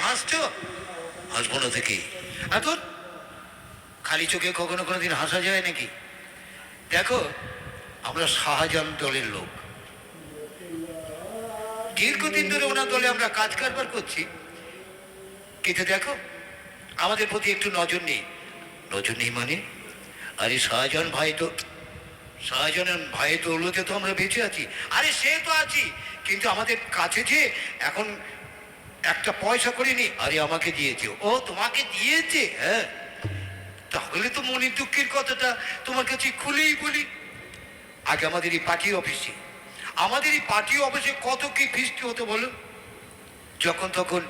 হাসছো? হাসবো না থেকে এখন খালি চোখে কখনো কোনো দিন হাসা যায় নাকি? দেখো, আমরা শাহজাহান দলের লোক। দীর্ঘদিন ধরে ওনার দলে আমরা কাজ কারবার করছি। কিন্তু দেখো, আমাদের প্রতি একটু নজর নেই। নজর নেই মানে? আরে শাহজাহান ভাই তো শাহজাহান ভাই দৌলতে তো আমরা বেঁচে আছি। আরে সে তো আছি। কিন্তু আমাদের কাছে যে এখন একটা পয়সা করিনি আরে আমাকে দিয়েছে। ও, তোমাকে দিয়েছে? হ্যাঁ। তাহলে তো মনের দুঃখের কথাটা তোমার কাছে খুলেই বলি। আগে আমাদের এই পার্টি অফিসে। আমাদের এই পার্টি অফিসে কত কি ফিস্টি হতো বলো? যখন তখন,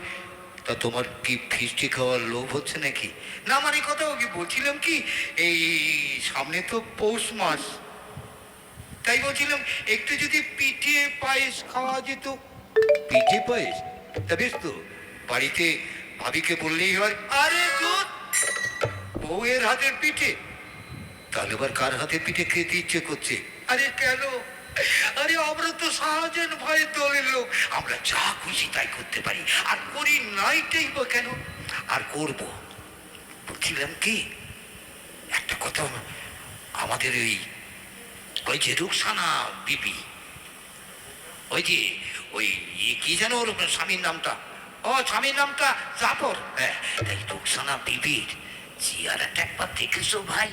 তা তোমার কি ফিস্টি খাওয়ার লোভ হচ্ছে নাকি? না মানে কথা কি বলছিলাম কি, এই সামনে তো পৌষ মাস। তাই বলছিলাম, একটু যদি পিঠে পায়েস খাওয়া যেত। পিঠে পায়েস? বেশ তো, বাড়িতে ভাবিকে বললেই হয়, আরে বউয়ের হাতের পিঠে। তাহলে এবার কার হাতের পিঠে খেতে ইচ্ছে করছে? আরে কেন? আরে আমরা তো শাহজাহান ভাইয়ের দলের লোক, আমরা যা খুশি তাই করতে পারি। আর করি নাইটাই বা কেন? আর করব। বলছিলাম কি, একটা কথা, আমাদের ওই ওই যে রুকসানা বিবি, ওই যে ওই কি যেন ওর স্বামীর নামটা? ও, স্বামীর নামটা জাফর। হ্যাঁ এই বিবির একবার দেখেছ ভাই?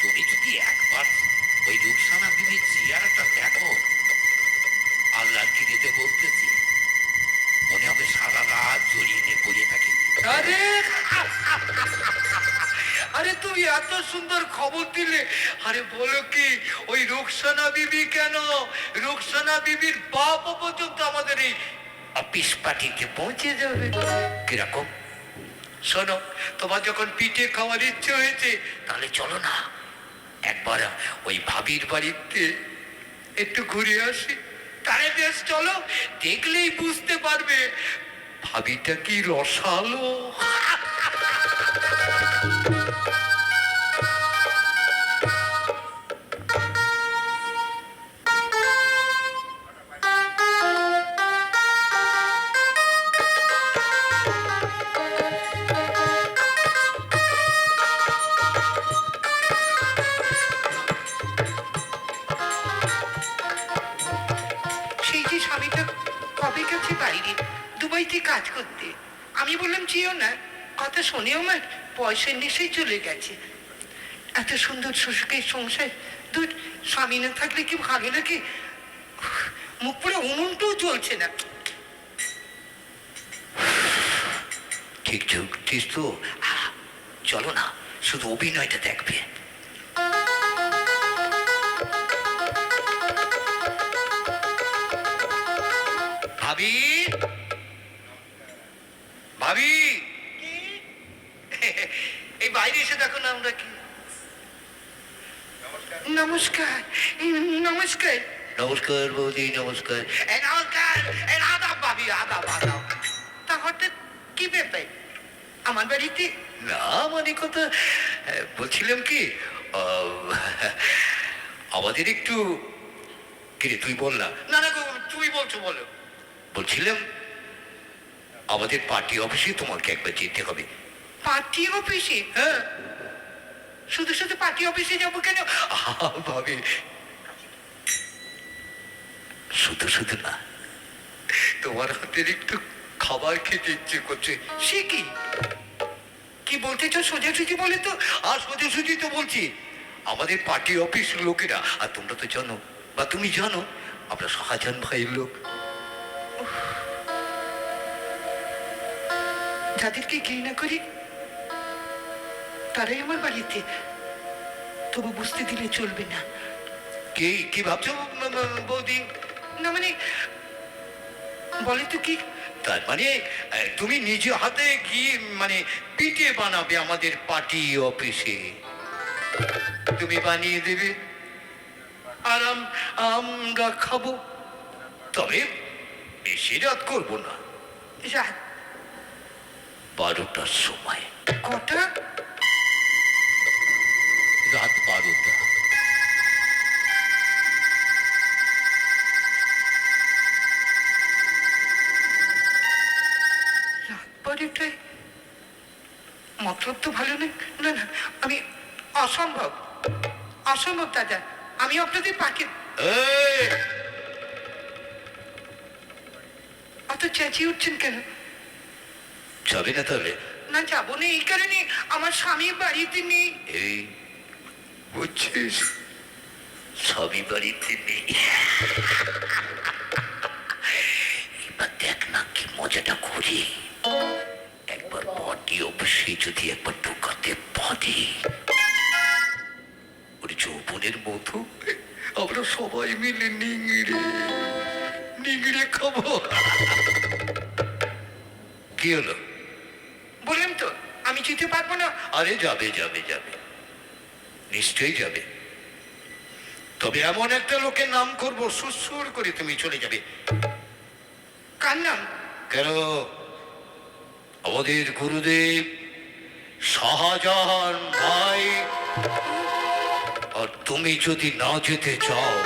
তুমি যদি একবার ওই রুকসানা বিবির চেয়ারাটা দেখো আল্লাহ কিনেতে বলতেছি, মনে হবে সারা রাত জড়িয়ে নিয়ে পড়ে থাকি। আরে! আরে তুমি এত সুন্দর খবর দিলে। আরে বলো কি, ওই রুকসানা বিবি কেন? রুকসানা বিবির বাপ পর্যন্ত আমাদের এই অফিস পার্টিতে পৌঁছে যাবে। কীরকম? শোনো, তোমার যখন পিঠে খাওয়ার ইচ্ছে হয়েছে, তাহলে চলো না। একবার ওই ভাবির বাড়িতে একটু ঘুরে আসি। তারে বেশ, চলো। দেখলেই বুঝতে পারবে, ভাবিটা কি রসালো। করতে। আমি বললাম যেও না, কথা শোনেও আমার পয়সার নেশাই চলে গেছে। এত সুন্দর শ্বশুরের সংসার দুধ স্বামী না থাকলে কি ভালো লাগে? মুখ পুরো উনুনটাও চলছে না। ঠিক ঠিক তো। চলো না, শুধু অভিনয়টা দেখবে। আমরা কি? নমস্কার নমস্কার। নমস্কার বৌদি নমস্কার। নমস্কার আদাব ভাবি আদাব আদাব। তা হঠাৎ কি ব্যাপার? আমার বাড়িতে? না মানে কথা বলছিলাম কি আমাদের একটু কিরে তুই বল না। না না তুমি বলছো বলো। বলছিলাম আমাদের পার্টি অফিসে তোমাকে একবার যেতে হবে। পার্টি অফিসে? হ্যাঁ। শুধু শুধু পার্টি অফিসে যাব কেন? ভাবি শুধু শুধু না, তোমার হাতের একটু খাবার খেতে ইচ্ছে করছে। সে কি? কি বলতে চাও সোজাসুজি বলে তো? আর সোজাসুজি তো বলছি, আমাদের পার্টি অফিস লোকেরা, আর তোমরা তো জানো, বা তুমি জানো, আমরা শাহজাহান ভাইয়ের লোক। যাদেরকে ঘৃণা করি তারাই আমার বাড়িতে। তবু বুঝতে দিলে চলবে না। কি কি ভাবছ বৌদি? না মানে বলে তো কি? তার মানে তুমি নিজে হাতে গিয়ে মানে পিঠে বানাবে আমাদের পার্টি অফিসে? তুমি বানিয়ে দেবে। আর আমরা খাব। তবে বেশি রাত করব না। রাত? বারোটার সময়। কটা? রাত বারোটা মতলব তো ভালো নেই। না না আমি অসম্ভব। অসম্ভব দাদা। আমি আপনাদের এই, অত চেঁচিয়ে উঠছেন কেন? যাবে না তাহলে? না যাব না এই কারণে আমার স্বামী বাড়িতে নেই। এই বুঝছিস? সবই বাড়িতে নেই। এবার দেখ না কি মজাটা করি। একবার বডি অবশ্যই যদি একবার ঢোকাতে পারি। ওর যৌবনের মতো আমরা সবাই মিলে নিংড়ে নিংড়ে খাব। কি হলো? বললাম তো আমি যেতে পারব না। আরে যাবে যাবে যাবে। নিশ্চয়ই যাবে। তবে এমন একটা লোকের নাম করব সুসুর করে তুমি চলে যাবে। কার নাম? কেন? আমাদের গুরুদেব শাহজাহান ভাই। আর তুমি যদি না যেতে চাও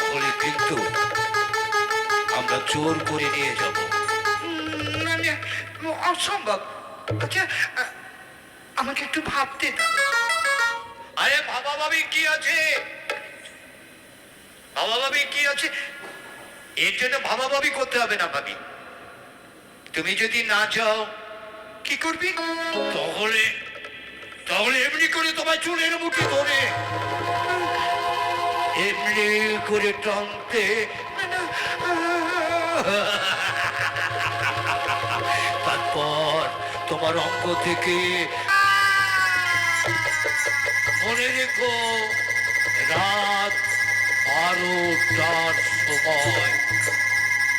তাহলে কিন্তু আমরা জোর করে নিয়ে যাব। অসম্ভব। আচ্ছা আমাকে একটু ভাবতে দাও। আরে বাবা ভাবি কি আছে? বাবা ভাবি কি আছে? এর জন্য ভাবা ভাবি করতে হবে না ভাবি। তুমি যদি না চাও কি করবি? তাহলে তাহলে এমনি করে তোমার চুলের মুঠি ধরে। এমনি করে টানতে। তারপর তোমার অঙ্গ থেকে মনে রেখো, রাত বারোটার সময়।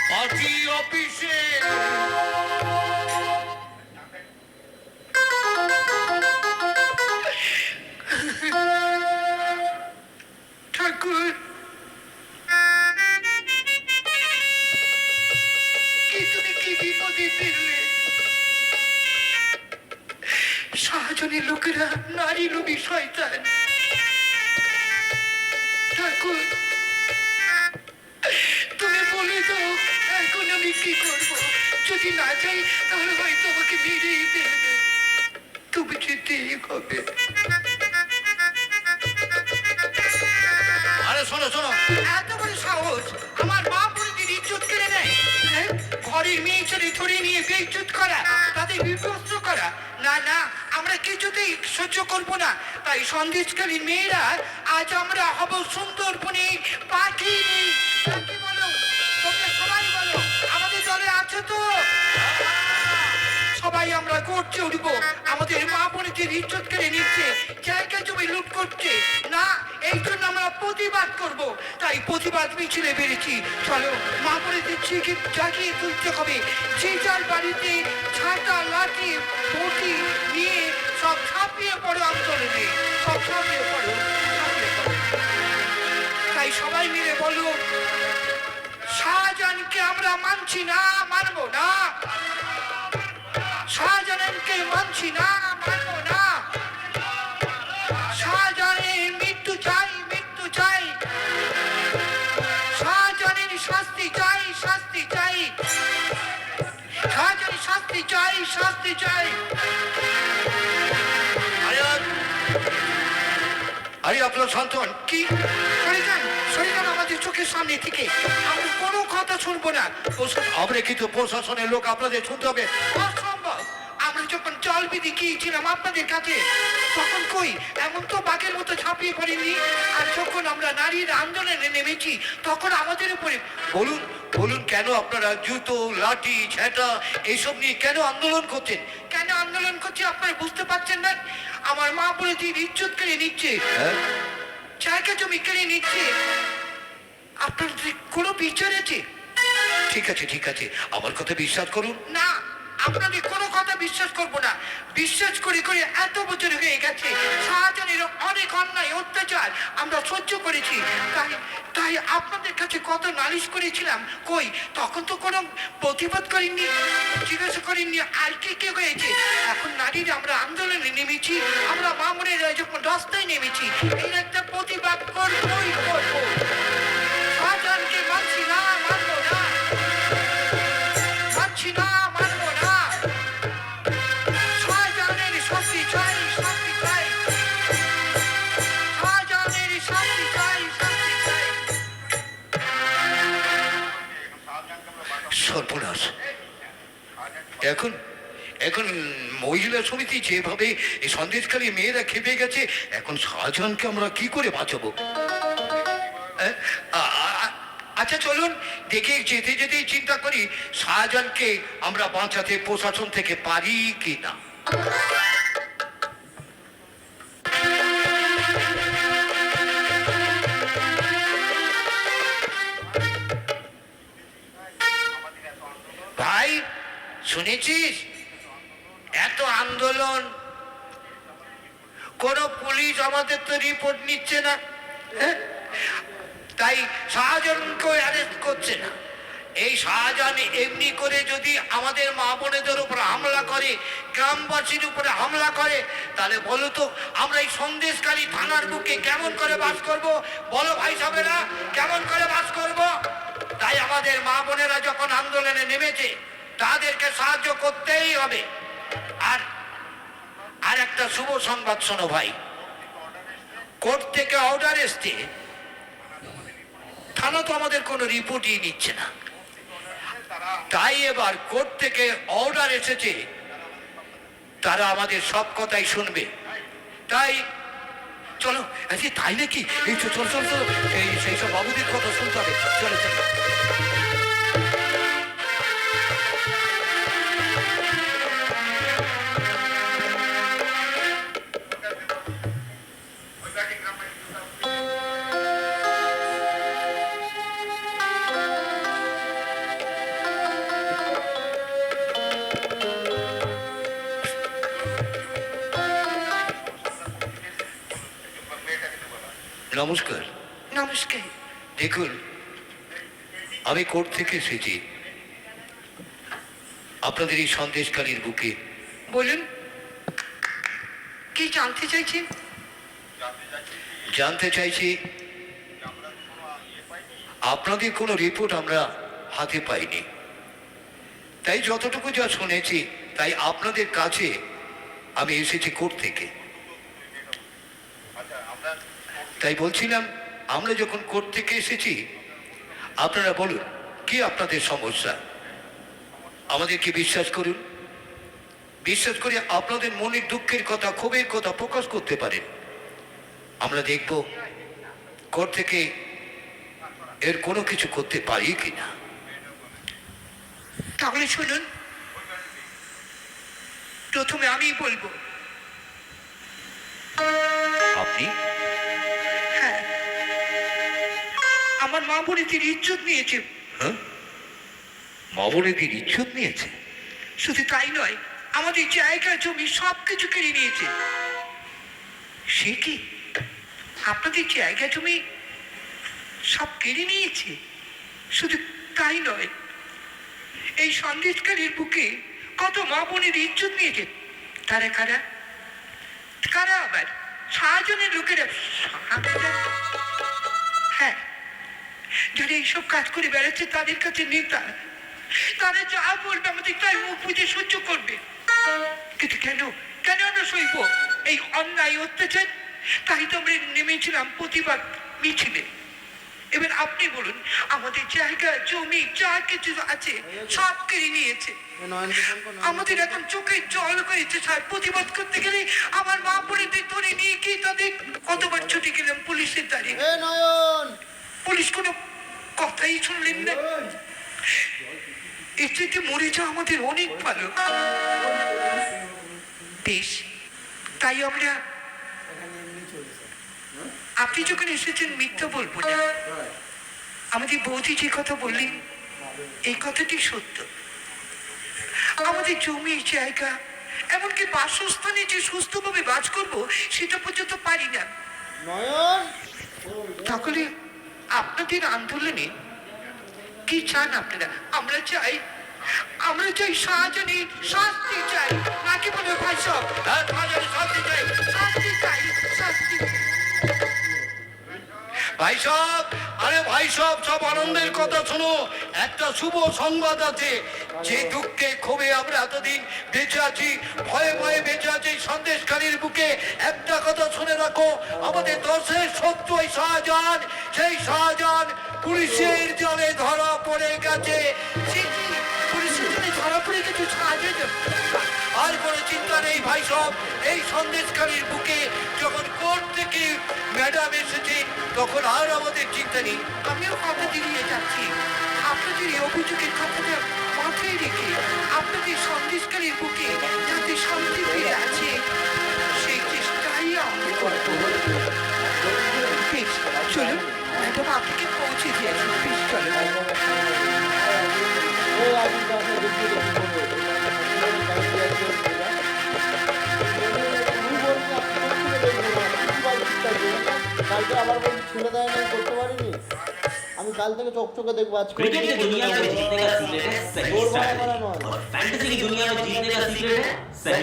পার্টি অফিসে। ঠাকুর তুমি কি বিপদে লোকেরা নারী লোভী, শয়তান। যদি না যাই তাহলে হয়তো আমাকে মেরেই ফেলবে। তুমি যেতেই হবে। আরে শোনো শোনো। এত বড় সাহস! আমার মা বোনদের ইজ্জত কেড়ে নেয়। হ্যাঁ? ঘরের মেয়ে ধরে নিয়ে বেইজ্জত করা তাদের বিভ্রস্ত করা। না না আমরা কিছুতেই সহ্য করব না। তাই সন্দেশকালীন মেয়েরা আজ আমরা হব সুন্দরবনে পাখি পাখি সবাই আমরা করছে উঠবো। আমাদের মা বোনেদের ইজ্জত কেড়ে নিচ্ছে, জায়গা জমি লুট করছে, না, এই জন্য আমরা প্রতিবাদ করব। তাই প্রতিবাদ মিছিলে বেড়েছি। চলো, মা বোনেদের চিকে জাগিয়ে তুলতে হবে। যে যার বাড়িতে ছাতা লাঠি বটি নিয়ে সব ছাপিয়ে পড়ো আন্দোলনে, সব ছাপিয়ে পড়ো। তাই সবাই মিলে বলো, শাহজাহানকে আমরা মানছি না, মানবো না। শাহজাহানকে মানছি না, মানবো না। শাহজাহানের মৃত্যু চাই মৃত্যু চাই। শাহজাহানের শাস্তি চাই শাস্তি চাই। শাহজাহানের শাস্তি চাই শাস্তি চাই। আরে আপনার সন্তান কি? সরে যান সরে যান আমাদের চোখের সামনে থেকে। কোনো কথা শুনব না। ওসব আমরা কিন্তু লোক, আপনাদের শুনতে হবে। বিধি গিয়েছিলাম আপনাদের কাছে? তখন কই? এমন তো বাঘের মতো ঝাঁপিয়ে পড়িনি। আর যখন আমরা নারীর আন্দোলনে নেমেছি তখন আমাদের উপরে বলুন বলুন কেন আপনারা জুতো লাঠি এইসব নিয়ে কেন আন্দোলন করছেন? কেন আন্দোলন করছে আপনারা বুঝতে পারছেন না? আমার মা বলে দিন ইজ্জত কেড়ে নিচ্ছে। হ্যাঁ? জায়গা জমি কেড়ে নিচ্ছে। আপনার কোনো বিচার আছে? ঠিক আছে ঠিক আছে। আমার কথা বিশ্বাস করুন। না। আপনাদের কোনো কথা বিশ্বাস করব না। বিশ্বাস করে করে এত বছর হয়ে গেছে, শাহজাহানের অনেক অন্যায়, অত্যাচার আমরা সহ্য করেছি। তাই তাই আপনাদের কাছে কত নালিশ করেছিলাম। কই, তখন তো কোনো প্রতিবাদ করেননি, জিজ্ঞাসা করেননি আর কি কে হয়েছে। এখন নারীরা আমরা আন্দোলনে নেমেছি, আমরা মামুনেরা যখন রাস্তায় নেমেছি। এই একটা প্রতিবাদ করবই করব সর্বনাশ। এখন এখন মহিলা সমিতি যেভাবে এই সন্দেশকারী মেয়েরা খেপে গেছে, এখন শাহজাহানকে আমরা কি করে বাঁচাবো? হ্যাঁ? আচ্ছা চলুন, দেখে যেতে যেতেই চিন্তা করি, শাহজাহানকে আমরা বাঁচাতে প্রশাসন থেকে পারি কি না শুনেছিস? এত আন্দোলন। কোন পুলিশ আমাদের তো রিপোর্ট নিচ্ছে না হ্যাঁ? তাই শাহজাহানকে অ্যারেস্ট করছে না। এই শাহজাহান এমনি করে যদি আমাদের মা বোনেদের উপর হামলা করে, গ্রামবাসীর উপরে হামলা করে, তাহলে বলো তো, আমরা এই সন্দেশকারী থানার বুকে কেমন করে বাস করব? বলো ভাই সাহেবেরা, কেমন করে বাস করব? তাই আমাদের মা বোনেরা যখন আন্দোলনে নেমেছে তাদেরকে সাহায্য করতেই হবে। আর আর একটা শুভ সংবাদ শোনো ভাই। কোর্ট থেকে অর্ডার এসছে। থানা তো আমাদের কোনো রিপোর্টই নিচ্ছে না। তাই এবার কোর্ট থেকে অর্ডার এসেছে। তারা আমাদের সব কথাই শুনবে। তাই চলো আচ্ছা তাই নাকি? এই চল চল চল। এই, সেই সব বাবুদের কথা শুনতে হবে। চলো চলো। নমস্কার। নমস্কার। দেখুন আমি কোর্ট থেকে এসেছি। আপনাদের এই সন্দেশকারীর বুকে। বলুন কি জানতে চাইছেন জানতে চাইছি আপনাদের কোনো রিপোর্ট আমরা হাতে পাইনি। তাই যতটুকু যা শুনেছি তাই আপনাদের কাছে আমি এসেছি কোর্ট থেকে। তাই বলছিলাম আমরা যখন কোর্ট থেকে এসেছি আপনারা বলুন কি আপনাদের সমস্যা? আমাদেরকে বিশ্বাস করুন। বিশ্বাস করে আপনাদের মনের দুঃখের কথা ক্ষোভের কথা প্রকাশ করতে পারেন। আমরা দেখব কোর্ট থেকে এর কোনো কিছু করতে পারি কি না তাহলে শুনুন। প্রথমে আমি বলব। আপনি? আমার মা বোনেদের ইজ্জত নিয়েছে। হ্যাঁ? মামুনেদের ইচ্ছুক নিয়েছে? শুধু তাই নয় আমাদের জায়গা জমি সব কিছু কেড়ে নিয়েছে। সে কি? আপনাদের জায়গা জমি সব কেড়ে নিয়েছে? শুধু তাই নয় এই সন্দেশকারীর বুকে কত মা বোনের ইজ্জত নিয়েছে। তারা কারা? কারা আবার? শাহজাহানের লোকেরা। হ্যাঁ যারা এইসব কাজ করে বেড়াচ্ছে, তাদের কাছে নেতা তারা যা বলবে আমাদের তাই মুখ বুঝে সহ্য করবে। কিন্তু কেন? কেন আমরা সইব? এই অন্যায় অত্যাচার? তাই তো আমরা নেমেছিলাম প্রতিবাদ মিছিলে। এবার আপনি বলুন, আমাদের জায়গা, জমি, যা কিছু আছে, সব কেড়ে নিয়েছে। আমাদের এখন চোখে জল হয়েছে, স্যার। প্রতিবাদ করতে গেলে আমার মা বোনেদের ধরে নিয়ে গিয়ে তাদের কতবার ছুটি গেলাম পুলিশের নয়ন! পুলিশ কোনো কথাই শুনলেন না। থেকে মরে যাওয়া আমাদের অনেক ভালো। বেশ তাই আমরা আপনি যখন এসেছেন মিথ্যা বলব না। আমাদের বৌদি যে কথা বললেন এই কথাটি সত্য। আমাদের জমি জায়গা এমনকি বাসস্থানে যে সুস্থভাবে বাস করব সেটা পর্যন্ত পারি না। তাহলে আপনাদের আন্দোলনে কি চান আপনারা? আমরা চাই আমরা চাই সাহায্য শাস্তি চাই। নাকি বলে ভাই সব হ্যাঁ শাস্তি চাই। শাস্তি চাই, শাস্তি। ভাই সব আরে ভাই সব সব আনন্দের কথা শোনো। একটা শুভ সংবাদ আছে। যে দুঃখে ক্ষোভে আমরা এতদিন বেঁচে আছি ভয়ে ভয়ে বেঁচে আছি সন্দেশকারীর বুকে একটা কথা শুনে রাখো আমাদের দশের শত্রু ওই শাহজাহান সেই শাহজাহান পুলিশের জলে ধরা পড়ে গেছে। সাহায্য করো। আর কোনো চিন্তা নেই ভাই সব এই সন্দেশকারীর বুকে যখন কোর্ট থেকে ম্যাডাম এসেছে তখন আর আমাদের চিন্তা নেই। আমিও কথা দিয়ে যাচ্ছি। আপনাদের এই অভিযোগের কথাটা মাথায় রেখে আপনাদের সন্দেশকারীর বুকে যাতে শান্তি ফিরে আছে সেই চেষ্টাই আমি করব। চলুন, ম্যাডাম আপনাকে পৌঁছে দিয়েছি ছেলে দেয় করতে পারিনি। साल तक चौक चौके देखो आज क्रिकेट की दुनिया में जीतने का सीक्रेट है सही स्ट्रैटेजी और फैंटेसी की दुनिया में जीतने का सीक्रेट है सही।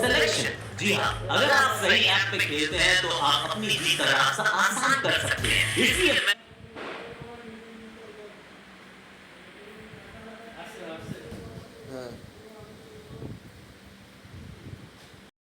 सिलेक्शन जी हाँ अगर आप सही ऐप पे खेलते हैं तो आप अपनी जीत का रास्ता आसान कर सकते हैं। इसलिए